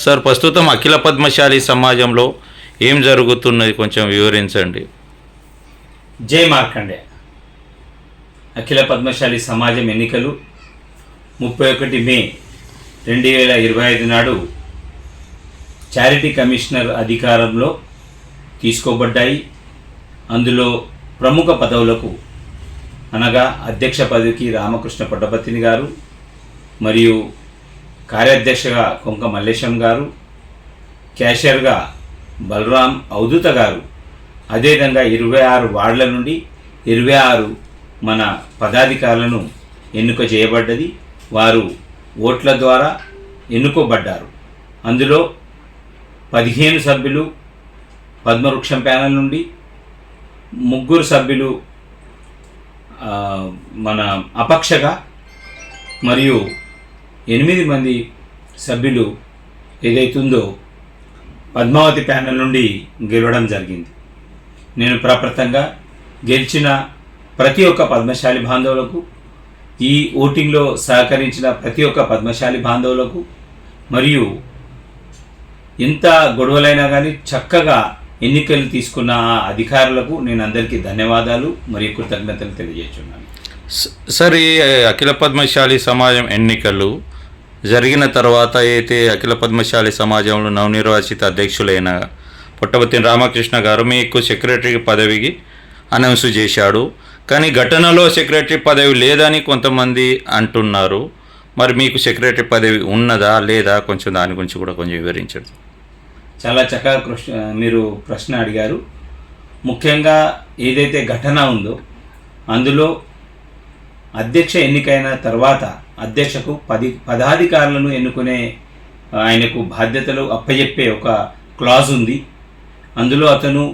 Sir ప్రస్తుతం అఖిల పద్మశాలి సమాజంలో ఏం జరుగుతున్నది కొంచెం వివరించండి. జై మార్కండే. అఖిల పద్మశాలి సమాజం ఎన్నికలు ముప్పై ఒకటి మే రెండు వేల ఇరవై ఐదు నాడు చారిటీ కమిషనర్ అధికారంలో తీసుకోబడ్డాయి. అందులో ప్రముఖ పదవులకు అనగా అధ్యక్ష పదవికి రామకృష్ణ పట్టపతిని గారు మరియు కార్యాధ్యక్షగా కొంక మల్లేశం గారు క్యాషియర్గా బలరాం అవధూత గారు. అదేవిధంగా ఇరవై ఆరు వార్డుల నుండి ఇరవై ఆరు మన పదాధికారులను ఎన్నిక చేయబడ్డది. వారు ఓట్ల ద్వారా ఎన్నుకోబడ్డారు. అందులో పదిహేను సభ్యులు పద్మవృక్షం ప్యానల్ నుండి ముగ్గురు సభ్యులు మన అపక్షగా మరియు ఎనిమిది మంది సభ్యులు ఏదైతుందో పద్మావతి ప్యానెల్ నుండి గెలవడం జరిగింది. నేను ప్రప్రతంగా గెలిచిన ప్రతి ఒక్క పద్మశాలి బాంధవులకు ఈ ఓటింగ్లో సహకరించిన ప్రతి ఒక్క పద్మశాలి బాంధవులకు మరియు ఎంత గొడవలైనా కానీ చక్కగా ఎన్నికలు తీసుకున్న ఆ అధికారులకు నేను అందరికీ ధన్యవాదాలు మరియు కృతజ్ఞతలు తెలియజేస్తున్నాను. సార్ ఈ అఖిల పద్మశాలి సమాజం ఎన్నికలు జరిగిన తర్వాత అయితే అఖిల పద్మశాలి సమాజంలో నవనిర్వాచిత అధ్యక్షులైన పుట్టపర్తి రామకృష్ణ గారు మీకు సెక్రటరీ పదవికి అనౌన్స్ చేశాడు. కానీ ఘటనలో సెక్రటరీ పదవి లేదని కొంతమంది అంటున్నారు. మరి మీకు సెక్రటరీ పదవి ఉన్నదా లేదా? కొంచెం దాని గురించి కూడా కొంచెం వివరించండి. చాలా చక్కగా కృష్ణ మీరు ప్రశ్న అడిగారు. ముఖ్యంగా ఏదైతే ఘటన ఉందో అందులో అధ్యక్ష ఎన్నికైన తర్వాత అధ్యక్షకు పది పదాధికారులను ఎన్నుకునే ఆయనకు బాధ్యతలు అప్పజెప్పే ఒక క్లాజ్ ఉంది. అందులో అతను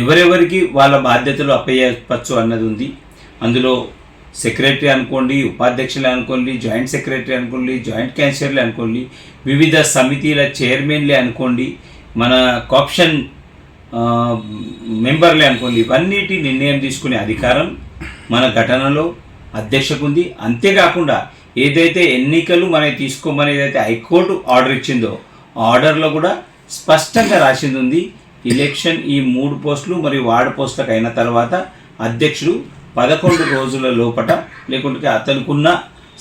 ఎవరెవరికి వాళ్ళ బాధ్యతలు అప్పచెప్పచ్చు అన్నది ఉంది. అందులో సెక్రటరీ అనుకోండి ఉపాధ్యక్షులు అనుకోండి జాయింట్ సెక్రటరీ అనుకోండి జాయింట్ క్యాన్సర్లు అనుకోండి వివిధ సమితిల చైర్మన్లే అనుకోండి మన కాప్షన్ మెంబర్లే అనుకోండి ఇవన్నిటి నిర్ణయం తీసుకునే అధికారం మన ఘటనలో అధ్యక్షకు ఉంది అంతేకాకుండా ఏదైతే ఎన్నికలు మనం తీసుకోమని ఏదైతే హైకోర్టు ఆర్డర్ ఇచ్చిందో ఆర్డర్లో కూడా స్పష్టంగా రాసింది ఉంది ఎలక్షన్ ఈ మూడు పోస్టులు మరియు వార్డు పోస్టులకు అయిన తర్వాత అధ్యక్షుడు పదకొండు రోజుల లోపట లేకుంటే అతనుకున్న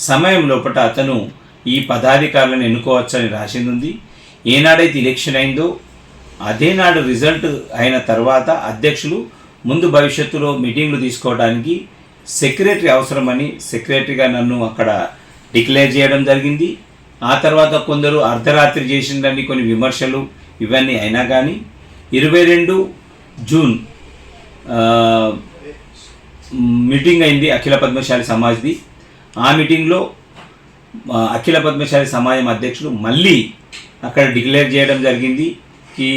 సమయం లోపట అతను ఈ పదాధికారులను ఎన్నుకోవచ్చని రాసింది ఉంది. ఏనాడైతే ఎలక్షన్ అయిందో అదే నాడు రిజల్ట్ అయిన తర్వాత అధ్యక్షులు ముందు భవిష్యత్తులో మీటింగ్లు తీసుకోవడానికి సెక్రటరీ అవసరమని సెక్రటరీగా నన్ను అక్కడ డిక్లేర్ చేయడం జరిగింది. ఆ తర్వాత కొందరు అర్ధరాత్రి చేసిందని కొన్ని విమర్శలు ఇవన్నీ అయినా కానీ ఇరవై రెండు జూన్ మీటింగ్ అయింది అఖిల పద్మశాలి సమాజ్ది. ఆ మీటింగ్లో అఖిల పద్మశాలి సమాజం అధ్యక్షుడు మళ్ళీ అక్కడ డిక్లేర్ చేయడం జరిగింది ఈ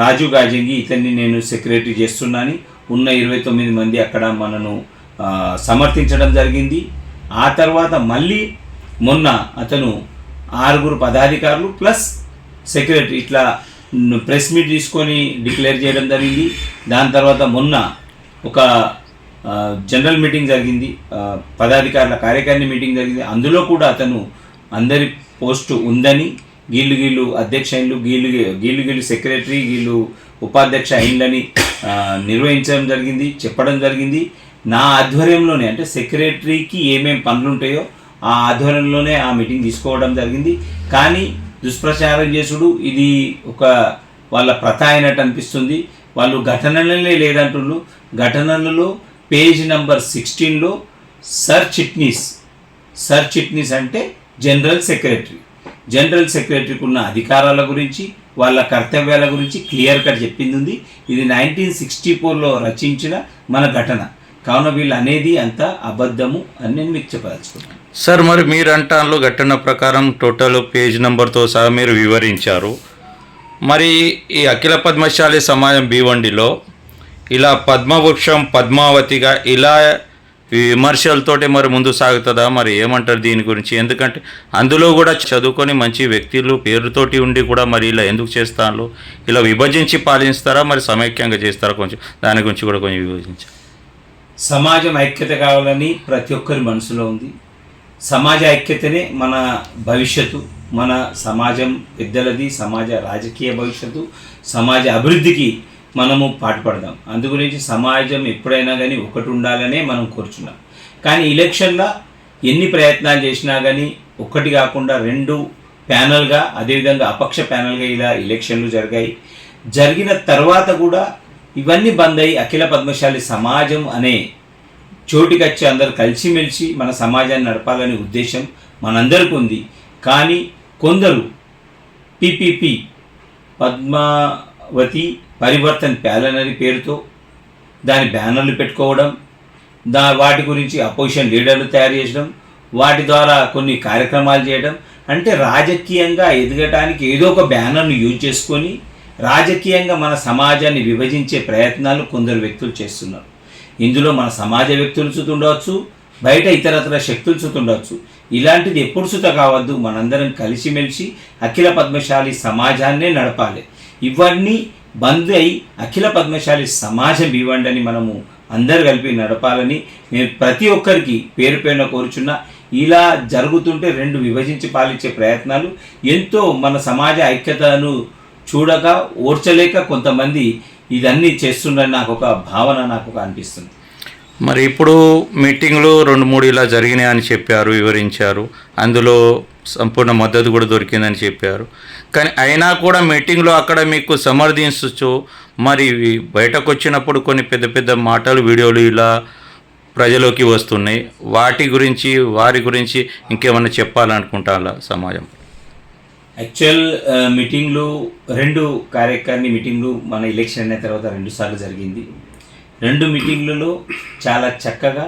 రాజు గాజంగి ఇతన్ని నేను సెక్రటరీ చేస్తున్నాను. ఉన్న ఇరవై తొమ్మిది మంది అక్కడ మనను సమర్థించడం జరిగింది. ఆ తర్వాత మళ్ళీ మొన్న అతను ఆరుగురు పదాధికారులు ప్లస్ సెక్రటరీ ఇట్లా ప్రెస్ మీట్ తీసుకొని డిక్లేర్ చేయడం జరిగింది. దాని తర్వాత మొన్న ఒక జనరల్ మీటింగ్ జరిగింది. పదాధికారుల కార్యకారిణి మీటింగ్ జరిగింది. అందులో కూడా అతను అందరి పోస్టు ఉందని గీళ్ళు గీళ్ళు అధ్యక్ష అయిన్లు గీళ్ళు గీళ్ళు గీళ్ళు సెక్రటరీ గీళ్ళు ఉపాధ్యక్ష అయిన్లని నిర్వహించడం జరిగింది చెప్పడం జరిగింది. నా ఆధ్వర్యంలోనే అంటే సెక్రటరీకి ఏమేమి పనులు ఉంటాయో ఆ ఆధ్వర్యంలోనే ఆ మీటింగ్ తీసుకోవడం జరిగింది. కానీ దుష్ప్రచారం చేసుడు ఇది ఒక వాళ్ళ ప్రథ అయినట్టు అనిపిస్తుంది. వాళ్ళు ఘటనలనే లేదంటున్నారు ఘటనలలో పేజ్ నంబర్ సిక్స్టీన్లో సర్ చిట్నీస్ సర్ చిట్నీస్ అంటే జనరల్ సెక్రటరీ. జనరల్ సెక్రటరీకి ఉన్న అధికారాల గురించి వాళ్ళ కర్తవ్యాల గురించి క్లియర్ కట్ చెప్పింది ఉంది. ఇది నైన్టీన్ సిక్స్టీ ఫోర్లో రచించిన మన ఘటన. కావున వీళ్ళు అనేది అంతా అబద్ధము అని నేను మీకు చెప్పదలుచుకున్నాను. సార్ మరి మీరు అంటాను ఘటన ప్రకారం టోటల్ పేజ్ నెంబర్తో సహా మీరు వివరించారు. మరి ఈ అఖిల పద్మశాలి సమాజం భీవండిలో ఇలా పద్మవృక్షం పద్మావతిగా ఇలా విమర్శలతోటి మరి ముందు సాగుతుందా? మరి ఏమంటారు దీని గురించి? ఎందుకంటే అందులో కూడా చదువుకొని మంచి వ్యక్తులు పేరుతోటి ఉండి కూడా మరి ఇలా ఎందుకు చేస్తాను ఇలా విభజించి పాలిస్తారా? మరి సమైక్యంగా చేస్తారా? కొంచెం దాని గురించి కూడా కొంచెం విభజించారు సమాజం ఐక్యత కావాలని ప్రతి ఒక్కరి మనసులో ఉంది. సమాజ ఐక్యతనే మన భవిష్యత్తు మన సమాజం పెద్దలది సమాజ రాజకీయ భవిష్యత్తు సమాజ అభివృద్ధికి మనము పాటుపడదాం. అందు గురించి సమాజం ఎప్పుడైనా కానీ ఒకటి ఉండాలనే మనం కోరుచున్నాం. కానీ ఎలక్షన్లో ఎన్ని ప్రయత్నాలు చేసినా కానీ ఒక్కటి కాకుండా రెండు ప్యానల్గా అదేవిధంగా అపక్ష ప్యానల్గా ఇలా ఎలక్షన్లు జరిగాయి. జరిగిన తర్వాత కూడా ఇవన్నీ బంద్ అయి అఖిల పద్మశాలి సమాజం అనే చోటికొచ్చి అందరు కలిసిమెలిసి మన సమాజాన్ని నడపాలనే ఉద్దేశం మనందరికీ ఉంది. కానీ కొందరు పిపిపి పద్మావతి పరివర్తన్ ప్యాలనరీ పేరుతో దాని బ్యానర్లు పెట్టుకోవడం దా వాటి గురించి అపోజిషన్ లీడర్లు తయారు చేయడం వాటి ద్వారా కొన్ని కార్యక్రమాలు చేయడం అంటే రాజకీయంగా ఎదగటానికి ఏదో ఒక బ్యానర్ను యూజ్ చేసుకొని రాజకీయంగా మన సమాజాన్ని విభజించే ప్రయత్నాలు కొందరు వ్యక్తులు చేస్తున్నారు. ఇందులో మన సమాజ వ్యక్తులు చూతుండవచ్చు బయట ఇతరతర శక్తులు చూతుండవచ్చు ఇలాంటిది ఎప్పుడు సుత కావద్దు మనందరం కలిసిమెలిసి అఖిల పద్మశాలి సమాజాన్నే నడపాలి. ఇవన్నీ బంద్ అయి అఖిల పద్మశాలి సమాజం ఇవ్వండి మనము అందరు కలిపి నడపాలని నేను ప్రతి ఒక్కరికి పేరు పేరున కోరుచున్నా. ఇలా జరుగుతుంటే రెండు విభజించి పాలించే ప్రయత్నాలు ఎంతో మన సమాజ ఐక్యతను చూడక ఓర్చలేక కొంతమంది ఇదన్నీ చేస్తుండని నాకు ఒక భావన నాకు ఒక అనిపిస్తుంది. మరి ఇప్పుడు మీటింగ్లు రెండు మూడు ఇలా జరిగినాయి అని చెప్పారు వివరించారు. అందులో సంపూర్ణ మద్దతు కూడా దొరికిందని చెప్పారు. కానీ అయినా కూడా మీటింగ్లో అక్కడ మీకు సమర్థించచ్చు. మరి బయటకు వచ్చినప్పుడు కొన్ని పెద్ద పెద్ద మాటలు వీడియోలు ఇలా ప్రజలోకి వస్తున్నాయి. వాటి గురించి వారి గురించి ఇంకేమన్నా చెప్పాలనుకుంటారా సమాజం? యాక్చువల్ మీటింగ్లు రెండు కార్యకారిణి మీటింగ్లు మన ఎలక్షన్ అయిన తర్వాత రెండు సార్లు జరిగింది. రెండు మీటింగ్లలో చాలా చక్కగా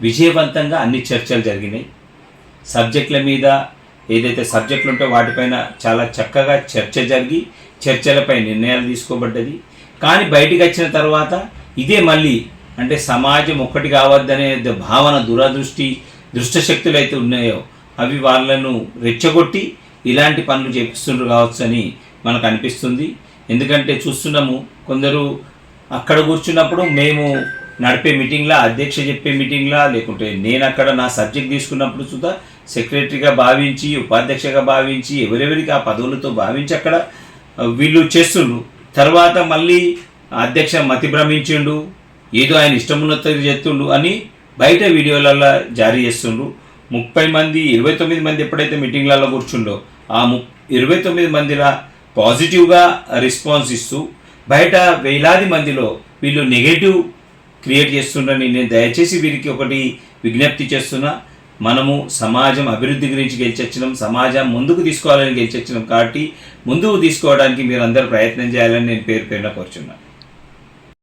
విజయవంతంగా అన్ని చర్చలు జరిగినాయి. సబ్జెక్టుల మీద ఏదైతే సబ్జెక్టులు ఉంటే వాటిపైన చాలా చక్కగా చర్చ జరిగి చర్చలపై నిర్ణయాలు తీసుకోబడ్డది. కానీ బయటికి వచ్చిన తర్వాత ఇదే మళ్ళీ అంటే సమాజం ఒక్కటి కావద్దనే భావన దురదృష్టి దుష్టశక్తులు అయితే ఉన్నాయో అవి వాళ్ళను రెచ్చగొట్టి ఇలాంటి పనులు చేపిస్తుండ్రు కావచ్చు అని మనకు అనిపిస్తుంది. ఎందుకంటే చూస్తున్నాము కొందరు అక్కడ కూర్చున్నప్పుడు మేము నడిపే మీటింగ్లా అధ్యక్ష చెప్పే మీటింగ్లా లేకుంటే నేను అక్కడ నా సబ్జెక్ట్ తీసుకున్నప్పుడు చూద్దా సెక్రటరీగా భావించి ఉపాధ్యక్షగా భావించి ఎవరెవరికి ఆ పదవులతో భావించి అక్కడ వీళ్ళు చేస్తుండ్రు. తర్వాత మళ్ళీ అధ్యక్ష మతి భ్రమించిండు ఏదో ఆయన ఇష్టమున్నత చేస్తుండు అని బయట వీడియోలలో జారీ చేస్తుండ్రు. ముప్పై మంది ఇరవై తొమ్మిది మంది ఎప్పుడైతే మీటింగ్లలో కూర్చుండో ఆ ము ఇరవై తొమ్మిది మందిలా పాజిటివ్గా రెస్పాన్స్ ఇస్తూ బయట వేలాది మందిలో వీళ్ళు నెగటివ్ క్రియేట్ చేస్తుండని నేను దయచేసి వీరికి ఒకటి విజ్ఞప్తి చేస్తున్నా. మనము సమాజం అభివృద్ధి గురించి గెలిచొచ్చినాం. సమాజం ముందుకు తీసుకోవాలని గెలిచొచ్చినాం కాబట్టి ముందుకు తీసుకోవడానికి మీరు అందరూ ప్రయత్నం చేయాలని నేను పేరు పేరున కోరుచున్నాను